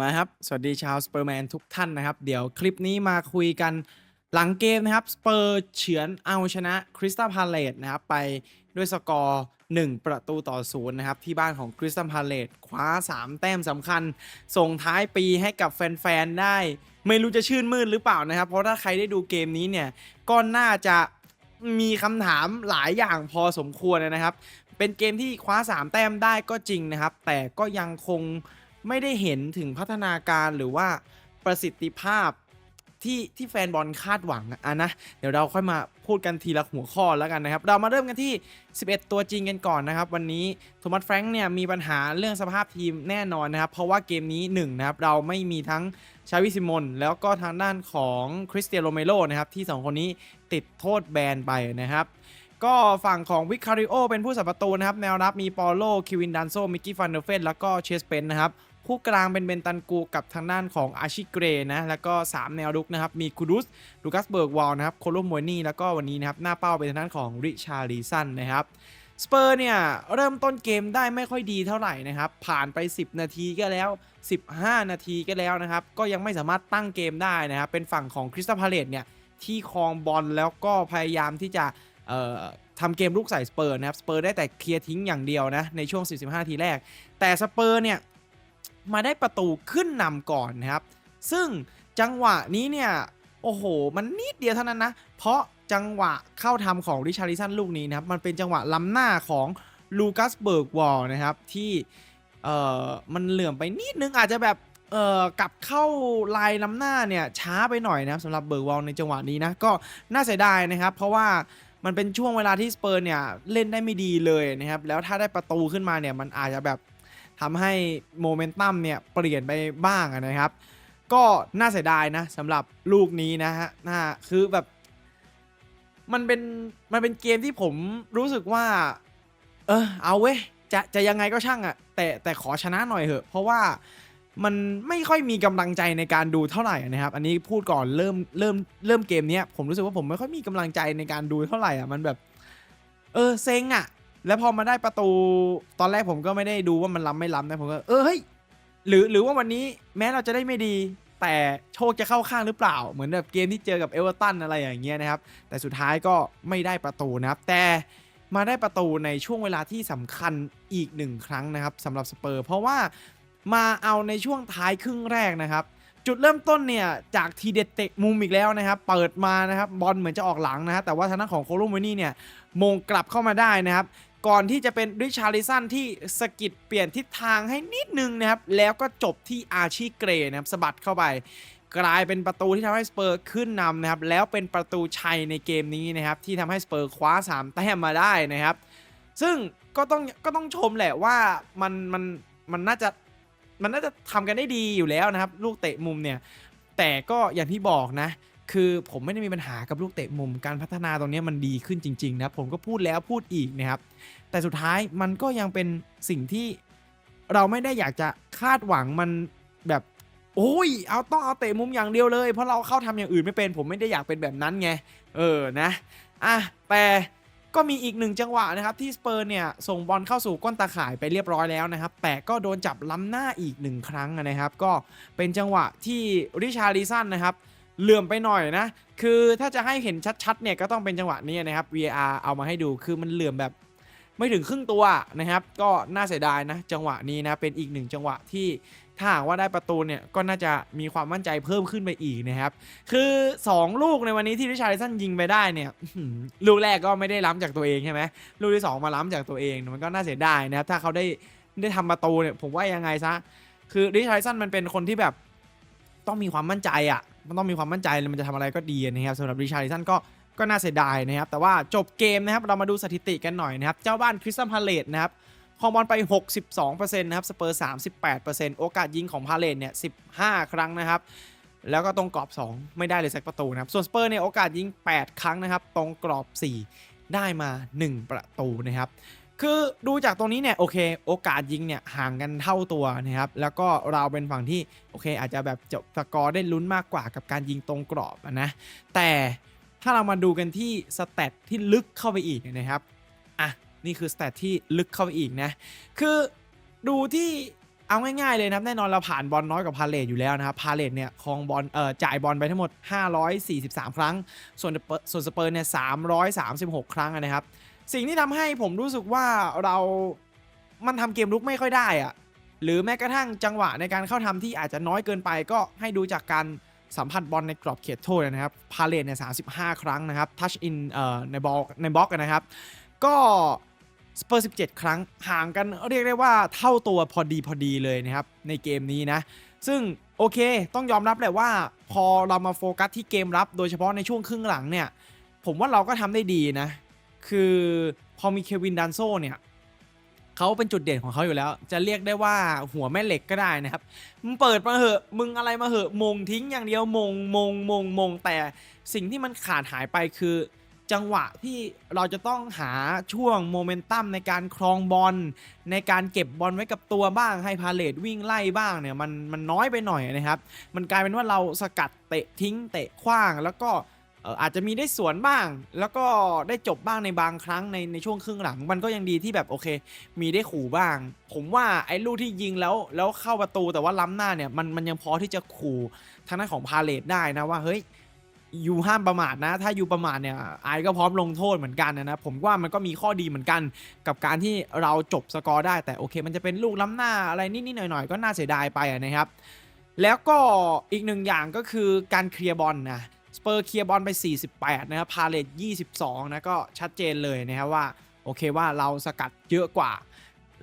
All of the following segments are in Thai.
มาครับ สวัสดีชาวสเปอร์แมนทุกท่านนะครับ เดี๋ยวคลิปนี้มาคุยกันหลังเกมนะครับ สเปอร์เฉือนเอาชนะคริสตัลพาเลตนะครับ ไปด้วยสกอร์ 1 ประตูต่อศูนย์นะครับ ที่บ้านของคริสตัลพาเลตคว้า 3 แต้มสำคัญ ส่งท้ายปีให้กับแฟน ๆ ได้ ไม่รู้จะชื่นมื่นหรือเปล่านะครับ เพราะถ้าใครได้ดูเกมนี้เนี่ย ก็น่าจะมีคำถามหลายอย่างพอสมควรนะครับ เป็นเกมที่คว้า 3 แต้มได้ก็จริงนะครับ แต่ก็ยังคง ไม่ได้เห็นถึงพัฒนาการหรือว่าประสิทธิภาพที่ที่แฟนบอลคาดหวังอะนะ เดี๋ยวเราค่อยมาพูดกันทีละหัวข้อแล้วกันนะครับ เรามาเริ่มกันที่ 11 ตัวจริงกันก่อนนะครับ วันนี้โทมัสแฟรงค์เนี่ยมีปัญหาเรื่องสภาพทีมแน่นอนนะครับ เพราะว่าเกมนี้1นะครับเราไม่มีทั้งชาวิซิมอนแล้วก็ทางด้านของคริสเตียโรเมโรนะครับที่ 2 คนนี้ติดโทษแบนไปนะครับก็ฝั่งของวิคาริโอเป็นผู้สับประตูนะครับ แนวรับมีปอโล คิวินดันโซ มิกกี้ฟันเดอร์เฟนแล้วก็เชสเปนนะครับ ผู้กลางเป็นเบนตันกูกับทางด้านของอาชิเกรนะแล้วก็ 3 แนวรุกนะครับมีคูดุสลูคัสเบิร์กวอลนะครับโคโลมวยนี่แล้วก็วันนี้นะครับหน้าเป้าเป็นทางด้านของริชารีสันนะครับสเปอร์เนี่ย เริ่มต้นเกมได้ไม่ค่อยดีเท่าไหร่นะครับ ผ่านไป 10 นาทีก็แล้ว 15 นาทีก็แล้วนะครับ ก็ยังไม่สามารถตั้งเกมได้นะครับ เป็นฝั่งของคริสตัลพาเลตเนี่ย ที่ครองบอลแล้วก็พยายามที่จะทำเกมลุกใส่สเปอร์นะครับ สเปอร์ได้แต่เคลียร์ทิ้งอย่างเดียวนะ ในช่วง 45นาทีแรก แต่สเปอร์เนี่ย มาได้ประตูขึ้นนำก่อนนะครับ ซึ่งจังหวะนี้เนี่ยโอ้โห มันนิดเดียวเท่านั้นนะ เพราะจังหวะเข้าทำของริชาริสันลูกนี้นะครับ มันเป็นจังหวะล้ำหน้าของลูคัสเบิร์กวอลนะครับ ที่เอ่อมันเหลื่อมไปนิดนึงอาจจะแบบเอ่อกลับเข้าลายล้ำหน้าเนี่ยช้าไปหน่อยนะครับสำหรับเบิร์กวอลในจังหวะนี้นะ ก็น่าเสียดายนะครับ เพราะว่ามันเป็นช่วงเวลาที่สเปอร์เนี่ยเล่นได้ไม่ดีเลยนะครับ แล้วถ้าได้ประตูขึ้นมาเนี่ยมันอาจจะแบบ ทำให้โมเมนตัมเนี่ยเปลี่ยนไปบ้างนะครับ ก็น่าเสียดายนะสำหรับลูกนี้นะฮะน่าคือแบบ มันเป็นมันเป็นเกมที่ผมรู้สึกว่า เออเอาเว้ยจะจะยังไงก็ช่างอะแต่แต่ขอชนะหน่อยเถอะ เพราะว่ามันไม่ค่อยมีกำลังใจในการดูเท่าไหร่นะครับ อันนี้พูดก่อนเริ่มเริ่มเริ่มเกมเนี้ยผมรู้สึกว่าผมไม่ค่อยมีกำลังใจในการดูเท่าไหร่อะมันแบบ เออเซ็งอะ แล้วพอมาได้ประตูตอนแรกผมก็ไม่ได้ดูว่ามันล้ำไม่ล้ำนะผมก็เออเฮ้ยหรือหรือว่าวันนี้แม้เราจะได้ไม่ดี แต่โชคจะเข้าข้างหรือเปล่า เหมือนแบบเกมที่เจอกับเอเวอร์ตันอะไรอย่างเงี้ยนะครับ แต่สุดท้ายก็ไม่ได้ประตูนะครับ แต่มาได้ประตูในช่วงเวลาที่สำคัญอีกหนึ่งครั้งนะครับสำหรับสเปอร์เพราะว่ามาเอาในช่วงท้ายครึ่งแรกนะครับ จุดเริ่มต้นเนี่ยจากทีเด็ดเตะมุมอีกแล้วนะครับ เปิดมานะครับบอลเหมือนจะออกหลังนะฮะแต่ว่าทางด้านของโคโลมวนี่เนี่ยมงกลับเข้ามาได้นะครับ ก่อนที่จะเป็นริชาริสันที่สกิดเปลี่ยนทิศทางให้นิดนึงนะครับ แล้วก็จบที่อาชีเกรนะครับสะบัดเข้าไป กลายเป็นประตูที่ทำให้สเปอร์ขึ้นนำนะครับ แล้วเป็นประตูชัยในเกมนี้นะครับ ที่ทำให้สเปอร์คว้า 3 แต้มมาได้นะครับ ซึ่งก็ต้องก็ต้องชมแหละว่ามันมันมันน่าจะมันน่าจะทำกันได้ดีอยู่แล้วนะครับ ลูกเตะมุมเนี่ยแต่ก็อย่างที่บอกนะ คือผมไม่ได้มีปัญหากับลูกเตะมุมการพัฒนาตรงนี้มันดีขึ้นจริงๆนะผมก็พูดแล้วพูดอีกนะครับ แต่สุดท้ายมันก็ยังเป็นสิ่งที่เราไม่ได้อยากจะคาดหวังมันแบบโอ้ยเอาต้องเอาเตะมุมอย่างเดียวเลย เพราะเราเข้าทำอย่างอื่นไม่เป็นผมไม่ได้อยากเป็นแบบนั้นไงเออนะอะแต่ก็มีอีกหนึ่งจังหวะนะครับที่สเปอร์เนี่ยส่งบอลเข้าสู่ก้นตาข่ายไปเรียบร้อยแล้วนะครับ แต่ก็โดนจับล้ำหน้าอีกหนึ่งครั้งนะครับ ก็เป็นจังหวะที่ริชาริสันนะครับ เหลื่อมไปหน่อยนะ คือถ้าจะให้เห็นชัดๆเนี่ยก็ต้องเป็นจังหวะนี้นะครับ VAR เอามาให้ดูคือมันเหลื่อมแบบไม่ถึงครึ่งตัวนะครับ ก็น่าเสียดายนะ จังหวะนี้นะเป็นอีกหนึ่งจังหวะที่ถ้าหากว่าได้ประตูเนี่ยก็น่าจะมีความมั่นใจเพิ่มขึ้นไปอีกนะครับ คือ 2 ลูกในวันนี้ที่ริชาร์ลิสันยิงไปได้เนี่ยลูกแรกก็ไม่ได้ล้ำจากตัวเองใช่ไหมลูกที่ 2 มาล้ำจากตัวเองมันก็น่าเสียดายนะครับถ้าเขาได้ได้ทำประตูเนี่ยผมว่ายังไงซะคือริชาร์ลิสันมันเป็นคนที่แบบต้องมีความมั่นใจอะ มันต้องมีความมั่นใจแล้วมันจะทำอะไรก็ดีนะครับสำหรับริชาร์ลิสันก็ก็น่าเสียดายนะครับ แต่ว่าจบเกมนะครับ เรามาดูสถิติกันหน่อยนะครับ เจ้าบ้านคริสตัลพาเลตนะครับคองบอลไป 62%นะครับสเปอร์ 38%โอกาสยิงของพาเลตเนี่ย 15 ครั้งนะครับ แล้วก็ตรงกรอบ 2 ไม่ได้เลยสักประตูนะครับ ส่วนสเปอร์เนี่ยโอกาสยิง 8 ครั้งนะครับ ตรงกรอบ 4 ได้มา 1 ประตูนะครับ คือดูจากตรงนี้เนี่ยโอเค โอกาสยิงเนี่ยห่างกันเท่าตัวนะครับแล้วก็เราเป็นฝั่งที่โอเค อาจจะแบบจบสกอร์ได้ลุ้นมากกว่ากับการยิงตรงกรอบนะแต่ถ้าเรามาดูกันที่สเตตที่ลึกเข้าไปอีกนะครับอะนี่คือสเตตที่ลึกเข้าไปอีกนะคือดูที่เอาง่ายๆเลยนะครับแน่นอนเราผ่านบอลน้อยกว่าพาเลตอยู่แล้วนะครับพาเลตเนี่ยคองบอลเอ่อจ่ายบอลไปทั้งหมด 543 ครั้ง ส่วนส่วนสเปอร์เนี่ย336 ครั้งนะครับ สิ่งที่ทำให้ผมรู้สึกว่าเรา มันทำเกมลุกไม่ค่อยได้อะหรือแม้กระทั่งจังหวะในการเข้าทำที่อาจจะน้อยเกินไปก็ให้ดูจากการสัมผัสบอลในกรอบเขตโทษนะครับ พาเลตเนี่ย35ครั้งนะครับทัชอินในบอลในบล็อกนะครับ ก็สเปอร์ 17 ครั้งห่างกันเรียกได้ว่าเท่าตัวพอดีพอดีเลยนะครับ ในเกมนี้นะ ซึ่งโอเคต้องยอมรับแหละว่า พอเรามาโฟกัสที่เกมรับ โดยเฉพาะในช่วงครึ่งหลังเนี่ย ผมว่าเราก็ทำได้ดีนะ คือพอมีเควินดันโซเนี่ยเขาเป็นจุดเด่นของเขาอยู่แล้ว จะเรียกได้ว่าหัวแม่เหล็กก็ได้นะครับมึงเปิดมาเหอะมึงอะไรมาเหอะมงทิ้งอย่างเดียวมงมงมงมงแต่สิ่งที่มันขาดหายไปคือจังหวะที่เราจะต้องหาช่วงโมเมนตัมในการครองบอลในการเก็บบอลไว้กับตัวบ้างให้พาเลตวิ่งไล่บ้างเนี่ยมันมันน้อยไปหน่อยนะครับ มันกลายเป็นว่าเราสกัดเตะทิ้งเตะขว้างแล้วก็ เอ่ออาจจะมีได้สวนบ้าง แล้วก็ได้จบบ้างในบางครั้งในในช่วงครึ่งหลัง มันก็ยังดีที่แบบโอเค มีได้ขู่บ้าง ผมว่าไอ้ลูกที่ยิงแล้วแล้วเข้าประตูแต่ว่าล้ำหน้าเนี่ยมันมันยังพอที่จะขู่ทางด้านของพาเลตได้นะว่าเฮ้ยยูห้ามประมาทนะ ถ้ายูประมาทเนี่ยไอก็พร้อมลงโทษเหมือนกันนะนะผมว่ามันก็มีข้อดีเหมือนกัน กับการที่เราจบสกอร์ได้แต่โอเค มันจะเป็นลูกล้ำหน้าอะไรนิดๆหน่อยๆก็น่าเสียดายไปะนะครับ แล้วก็อีกหนึ่งอย่างก็คือการเคลียร์บอลนะ สเปอร์เคลียร์บอลไป 48 นะครับ พาเลต22 นะก็ชัดเจนเลยนะครับว่า โอเคว่าเราสกัดเยอะกว่า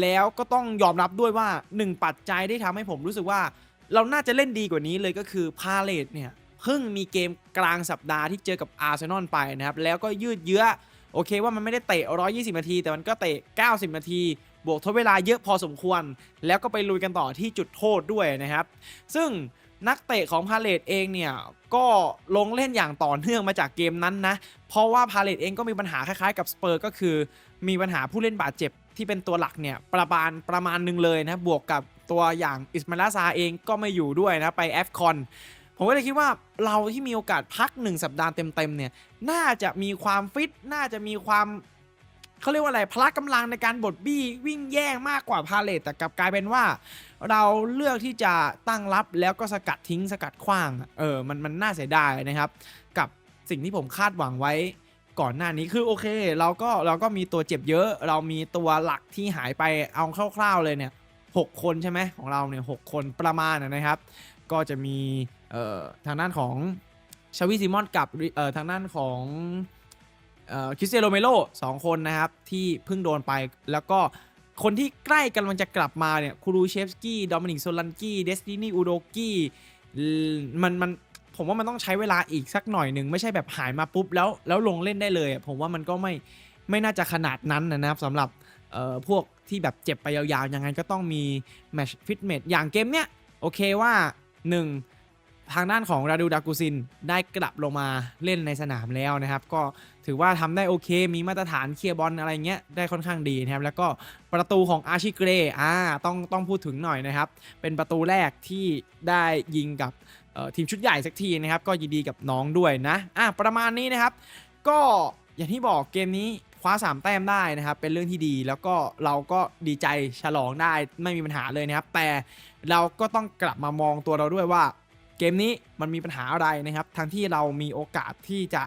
แล้วก็ต้องยอมรับด้วยว่า 1 ปัจจัยที่ทำให้ผมรู้สึกว่า เราน่าจะเล่นดีกว่านี้เลยก็คือพาเลตเนี่ยเพิ่งมีเกมกลางสัปดาห์ที่เจอกับอาร์เซนอลไปนะครับ แล้วก็ยืดเยื้อโอเคว่ามันไม่ได้เตะ 120 นาที แต่มันก็เตะ 90 นาที บวกทดเวลาเยอะพอสมควร แล้วก็ไปลุยกันต่อที่จุดโทษด้วยนะครับ ซึ่ง นักเตะของพาเลตเองเนี่ยก็ลงเล่นอย่างต่อเนื่องมาจากเกมนั้นนะ เพราะว่าพาเลตเองก็มีปัญหาคล้ายๆกับสเปอร์ก็คือ มีปัญหาผู้เล่นบาดเจ็บที่เป็นตัวหลักเนี่ยประมาณประมาณหนึ่งเลยนะ บวกกับตัวอย่างอิสมาลาซาเองก็ไม่อยู่ด้วยนะ ไปแอฟคอนผมก็เลยคิดว่าเราที่มีโอกาสพัก 1 สัปดาห์เต็มๆเนี่ยน่าจะมีความฟิตน่าจะมีความเขาเรียกว่าอะไรพละกำลังในการบดบี้วิ่งแย่งมากกว่าพาเลตแต่กลับกลายเป็นว่า เราเลือกที่จะตั้งรับแล้วก็สกัดทิ้งสกัดขว้าง เออ มันมันน่าเสียดายนะครับ กับสิ่งที่ผมคาดหวังไว้ก่อนหน้านี้คือโอเค เราก็เราก็มีตัวเจ็บเยอะ เรามีตัวหลักที่หายไปเอาคร่าวๆเลยเนี่ยหกคนใช่ไหมของเราเนี่ยหกคนประมาณนะครับ ก็จะมีเอ่อทางด้านของชาวิซิมอนกับเอ่อทางด้านของเอ่อคริสเตียโรเมโลสองคนนะครับที่เพิ่งโดนไปแล้วก็ คนที่ใกล้กำลังจะกลับมาเนี่ยคูรูเชฟสกี้ดอมินิกโซลันกี้เดสตินีอูโดกี้มันมันผมว่ามันต้องใช้เวลาอีกสักหน่อยหนึ่งไม่ใช่แบบหายมาปุ๊บแล้วแล้วลงเล่นได้เลยอะผมว่ามันก็ไม่ไม่น่าจะขนาดนั้นนะครับสำหรับเอ่อพวกที่แบบเจ็บไปยาวๆยังไงก็ต้องมีแมชฟิตเมทอย่างเกมเนี้ยโอเคว่า 1 ทางด้านของราดูดากูซินได้กลับลงมาเล่นในสนามแล้วนะครับ ก็ถือว่าทำได้โอเค มีมาตรฐานเคลียร์บอลอะไรเงี้ยได้ค่อนข้างดีนะครับ แล้วก็ประตูของอาชิเกรอ่าต้องต้องพูดถึงหน่อยนะครับ เป็นประตูแรกที่ได้ยิงกับทีมชุดใหญ่สักทีนะครับ ก็ยินดีกับน้องด้วยนะอะประมาณนี้นะครับ ก็อย่างที่บอกเกมนี้คว้า 3 แต้มได้นะครับ เป็นเรื่องที่ดีแล้วก็เราก็ดีใจฉลองได้ไม่มีปัญหาเลยนะครับ แต่เราก็ต้องกลับมามองตัวเราด้วยว่า เกมนี้มันมีปัญหาอะไรนะครับทั้งที่เรามีโอกาสที่จะ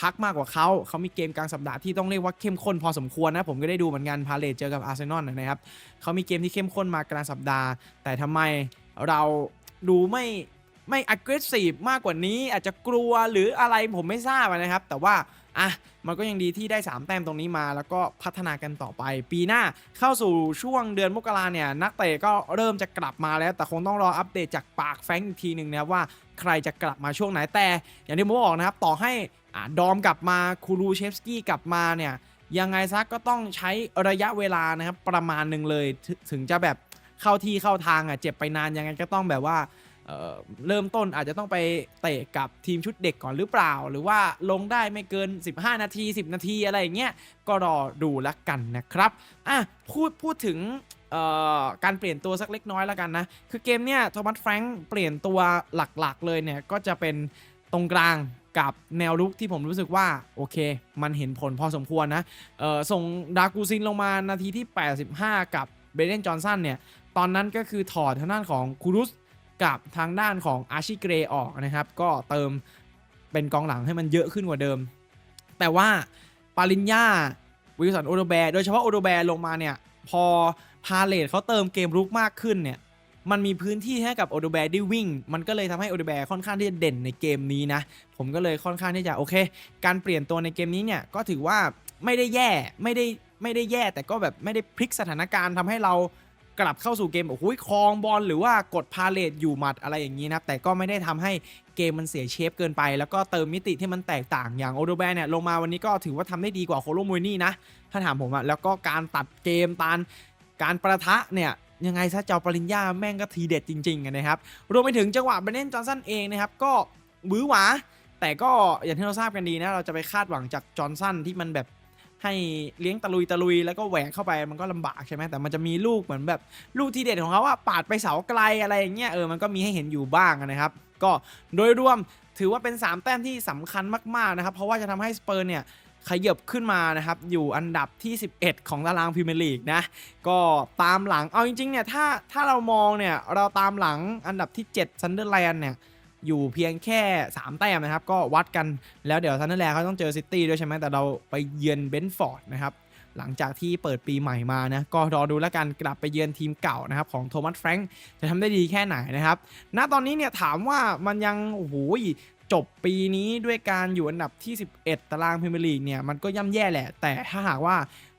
พักมากกว่าเขา เขามีเกมกลางสัปดาห์ที่ต้องเรียกว่าเข้มข้นพอสมควรนะ ผมก็ได้ดูเหมือนกัน พาเลตเจอกับอาร์เซนอลนะครับ เขามีเกมที่เข้มข้นมากลางสัปดาห์ แต่ทำไมเราดูไม่ไม่ aggressive มากกว่านี้ อาจจะกลัวหรืออะไรผมไม่ทราบนะครับ แต่ว่า อะมันก็ยังดีที่ได้ 3 แต้มตรงนี้มา แล้วก็พัฒนากันต่อไป ปีหน้าเข้าสู่ช่วงเดือนมกราเนี่ยนักเตะก็เริ่มจะกลับมาแล้ว แต่คงต้องรออัปเดตจากปากแฟงอีกทีหนึ่งนะว่าใครจะกลับมาช่วงไหนแต่ อย่างที่ผมบอกนะครับต่อให้อดอมกลับมาคูรูเชฟสกี้กลับมาเนี่ยยังไงซะก็ต้องใช้ระยะเวลานะครับประมาณหนึ่งเลยถึงจะแบบเข้าที่เข้าทางอะเจ็บไปนานยังไงก็ต้องแบบว่า เเริ่มต้นอาจจะต้องไปเตะกับทีมชุดเด็กก่อนหรือเปล่า หรือว่าลงได้ไม่เกิน 15 นาที 10 นาทีอะไรอย่างเงี้ยก็รอดูแล้วกันนะครับอะพูดพูดถึงการเปลี่ยนตัวสักเล็กน้อยแล้วกันนะ คือเกมเนี้ยโทมัสแฟรงค์เปลี่ยนตัวหลักๆ เลยเนี่ย ก็จะเป็นตรงกลางกับแนวรุกที่ผมรู้สึกว่า โอเค มันเห็นผลพอสมควรนะส่งดากูซินลงมานาทีที่ 85 กับเบรเดนจอห์นสันเนี่ย ตอนนั้นก็คือถอดทางด้านของคูรุส กับทางด้านของอาชิเกรออกนะครับ ก็เติมเป็นกองหลังให้มันเยอะขึ้นกว่าเดิม แต่ว่าปาลินญาวิลสันโอโดแบร์โดยเฉพาะโอโดแบร์ลงมาเนี่ย พอพาเลตเขาเติมเกมรุกมากขึ้นเนี่ยมันมีพื้นที่ให้กับโอโดแบร์ได้วิ่ง มันก็เลยทำให้โอโดแบร์ค่อนข้างที่จะเด่นในเกมนี้นะ ผมก็เลยค่อนข้างที่จะโอเค การเปลี่ยนตัวในเกมนี้เนี่ยก็ถือว่าไม่ได้แย่ ไม่ได้ไม่ได้แย่ แต่ก็แบบไม่ได้พลิกสถานการณ์ทำให้เรา กลับเข้าสู่เกมโอ้โหคลองบอลหรือว่ากดพาเลตอยู่หมัดอะไรอย่างนี้นะครับแต่ก็ไม่ได้ทำให้เกมมันเสียเชฟเกินไป แล้วก็เติมมิติที่มันแตกต่างอย่างโอโดแบร์เนี่ยลงมาวันนี้ก็ถือว่าทำได้ดีกว่าโคโลมวยนี่นะถ้าถามผมอะแล้วก็การตัดเกมตานการประทะเนี่ยยังไงซะเจ้าปริญญาแม่งก็ทีเด็ดจริงๆนะครับรวมไปถึงจังหวะเบรเนนจอห์นสันเองนะครับก็หวือหวาแต่ก็อย่างที่เราทราบกันดีนะเราจะไปคาดหวังจากจอห์นสันที่มันแบบ ให้เลี้ยงตะลุยตะลุยแล้วก็แหวกเข้าไปมันก็ลำบากใช่ไหมแต่มันจะมีลูกเหมือนแบบลูกทีเด็ดของเขาว่าปาดไปเสาไกลอะไรอย่างเงี้ยเออมันก็มีให้เห็นอยู่บ้างนะครับ ก็โดยรวมถือว่าเป็น 3 แต้มที่สำคัญมากๆนะครับเพราะว่าจะทำให้สเปอร์เนี่ยขยับขึ้นมานะครับอยู่อันดับที่ 11 ของตารางพรีเมียร์ลีกนะก็ตามหลังเอาจริงๆเนี่ยถ้าถ้าเรามองเนี่ยเราตามหลังอันดับที่7ซันเดอร์แลนด์เนี่ย อยู่เพียงแค่ 3 แต้มนะครับ ก็วัดกันแล้วเดี๋ยวซันเดอร์แลนด์เขาต้องเจอซิตี้ด้วยใช่ไหมแต่เราไปเยือนเบนฟอร์ดนะครับ หลังจากที่เปิดปีใหม่มานะ ก็รอดูแล้วกันกลับไปเยือนทีมเก่านะครับของโทมัสแฟรงค์จะทำได้ดีแค่ไหนนะครับ ณตอนนี้เนี่ยถามว่ามันยังโอ้โหจบปีนี้ด้วยการอยู่อันดับที่ 11 ตารางพรีเมียร์ลีกเนี่ยมันก็ย่ำแย่แหละ แต่ถ้าหากว่า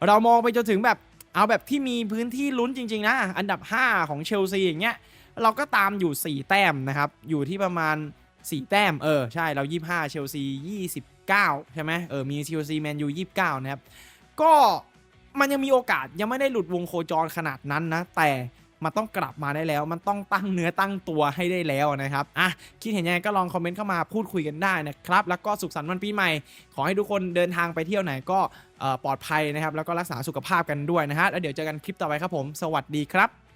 เรามองไปจนถึงแบบเอาแบบที่มีพื้นที่ลุ้นจริง ๆ นะ อันดับ 5 ของเชลซีอย่างเงี้ย เราก็ตามอยู่ 4 แต้มนะครับ อยู่ที่ประมาณ 4 แต้ม เออ ใช่ เรา 25 เชลซี 29 ใช่ไหมเออ มีเชลซีแมนยู 29 นะครับ ก็มันยังมีโอกาสยังไม่ได้หลุดวงโคจรขนาดนั้นนะ แต่มันต้องกลับมาได้แล้ว มันต้องตั้งเนื้อตั้งตัวให้ได้แล้วนะครับ อะ คิดเห็นยังไงก็ลองคอมเมนต์เข้ามาพูดคุยกันได้นะครับ แล้วก็สุขสันต์วันปีใหม่ ขอให้ทุกคนเดินทางไปเที่ยวไหนก็ปลอดภัยนะครับ แล้วก็รักษาสุขภาพกันด้วยนะฮะ แล้วเดี๋ยวเจอกันคลิปต่อไปครับผม สวัสดีครับ